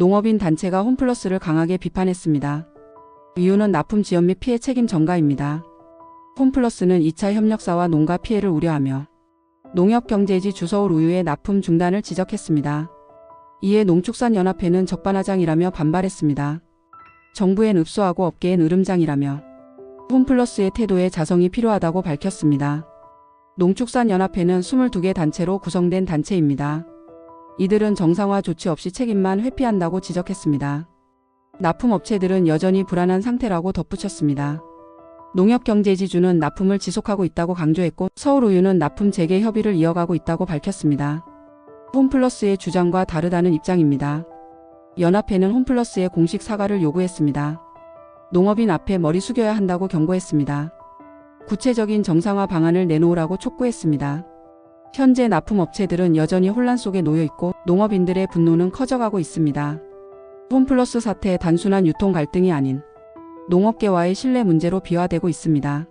농업인 단체가 홈플러스를 강하게 비판했습니다. 이유는 납품 지연 및 피해 책임 전가입니다. 홈플러스는 2차 협력사와 농가 피해를 우려하며 농협경제지 주서울 우유의 납품 중단을 지적했습니다. 이에 농축산연합회는 적반하장이라며 반발했습니다. 정부엔 읍소하고 업계엔 으름장이라며 홈플러스의 태도에 자성이 필요하다고 밝혔습니다. 농축산연합회는 22개 단체로 구성된 단체입니다. 이들은 정상화 조치 없이 책임만 회피한다고 지적했습니다. 납품업체들은 여전히 불안한 상태라고 덧붙였습니다. 농협경제지주는 납품을 지속하고 있다고 강조했고 서울우유는 납품 재개 협의를 이어가고 있다고 밝혔습니다. 홈플러스의 주장과 다르다는 입장입니다. 연합회는 홈플러스의 공식 사과를 요구했습니다. 농업인 앞에 머리 숙여야 한다고 경고했습니다. 구체적인 정상화 방안을 내놓으라고 촉구했습니다. 현재 납품업체들은 여전히 혼란 속에 놓여 있고 농업인들의 분노는 커져가고 있습니다. 홈플러스 사태의 단순한 유통 갈등이 아닌 농업계와의 신뢰 문제로 비화되고 있습니다.